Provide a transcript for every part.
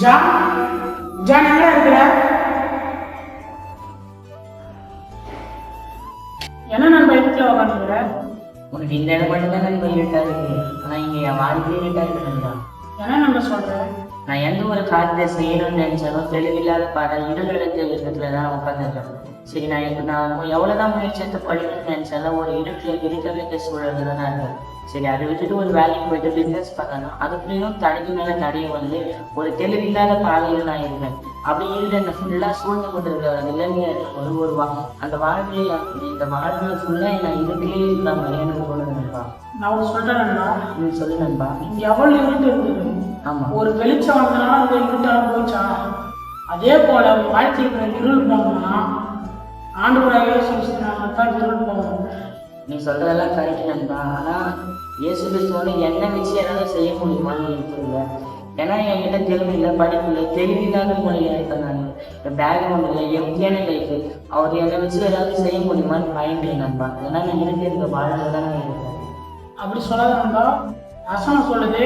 John John எங்க இருக்கிற? என்ன நண்பா வீட்டில் உட்காந்துக்கிற உனக்கு இந்த இடம் மட்டும் தான் நண்பர் இருட்டா இருக்கு ஆனா இங்க என் வாழ்க்கையே இருட்டா இருக்கு நண்பா. என்ன நண்பா சொல்ற? நான் எந்த ஒரு காரியத்தை செய்யணும்னு நினைச்சாலும் தெளிவில்லாத பாட இருளடைஞ்ச விதத்துல தான் உட்காந்துருக்கேன் சரி நான் நான் எவ்வளவுதான் முயற்சி எடுத்து படிக்கணும்னு நினைச்சாலும் ஒரு இருட்டுல இருக்க வைக்க சூழல் தான் இருக்கேன். சரி அதை விட்டுட்டு ஒரு வேலைக்கு போயிட்டு பிசினஸ் பண்ணணும். அதுக்குள்ளேயும் தடைக்கு மேல தடைய வந்து ஒரு தெளிவில்லாத பாதையில நான் இருக்கேன் அப்படி இருந்து என்ன ஃபுல்லா சூழ்ந்து கொண்டிருக்கிற நிலைமையா இருக்கும்போது ஒரு வா அந்த வாழ்க்கையில இந்த வாழ்க்கையில ஃபுல்லா நான் இதுக்குள்ளேயே இல்லாம எனக்கு கொண்டு நண்பா நான் ஒன்று சொல்றேன் நண்பா. நீ சொல்லு நண்பா. இங்க எவ்வளவு இருட்டு இருந்தது ஆமா. ஒரு வெளிச்சம் வந்தனால அந்த இருட்டால போச்சா அதே போல வாழ்க்கையில் இருக்கிற இருள் போகணும்னா ஆண்டு சொல்லினால தான் இருள் போகணும். நீ சொல்றதெல்லாம் கரெக்ட் நண்பா. ஆனா இயேசு கிறிஸ்துவோட என்ன வச்சு என்னால செய்ய முடியுமான்னு எனக்கு தெரியல ஏன்னா என்கிட்ட தெளிவு இல்லை படிப்பு இல்லை தெளிவில்லாத மொழியா இருக்கேன் நான். இப்போ பேக்ரவுண்ட் இல்லை எம்டியான லைஃப் அவர் என்னை வச்சு ஏதாவது செய்ய முடியுமான்னு பயந்து நண்பா. ஏன்னா நான் இருக்கு இருக்க வாழ்க்கை தான் நான் இருக்கேன் அப்படி சொல்லாத நண்பா. வசனம் சொல்லுது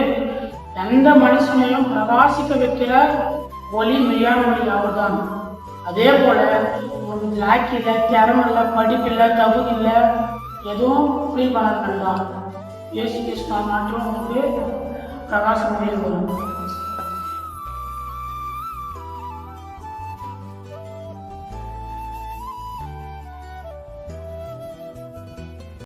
எந்த மனுஷனையும் பிரகாசிக்க வைக்கிற ஒளி மெய்யான ஒளி அவர்தான். அதே போல் உங்களுக்கு லாக்கி இல்லை படிப்பு இல்லை தகுதி இல்லை எதுவும் ஃபீல் பண்ணாத ஏசி இயேசு கிருஷ்ணா மாற்றம் உங்களுக்கு பிரகாசம் வரும்.